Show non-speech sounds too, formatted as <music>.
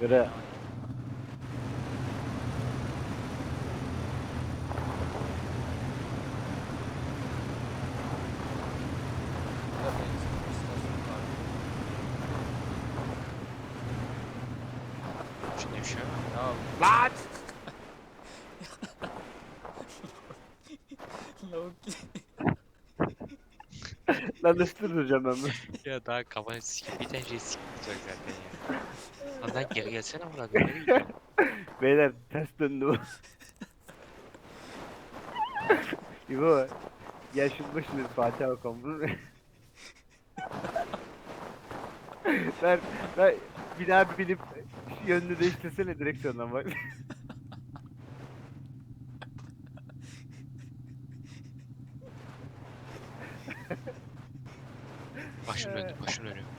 Göre Burada benzin istasyonu var. Şimdi bir şey yok. Ya Lan! <laughs> lavuk <laughs> Lan nasıl duracağım ben bunu? <laughs> Ya daha kafayı sikip bir tane şey sikmeyecek zaten ya. Lan lan gel gelsene nereye gidiyorsun? <laughs> Beyler ters döndü bu. İbo gel şunun başına Fatih bakalım. ben, ben bir daha binip yönünü değiştirsene direksiyondan bak. Başım döndü başım dönüyor.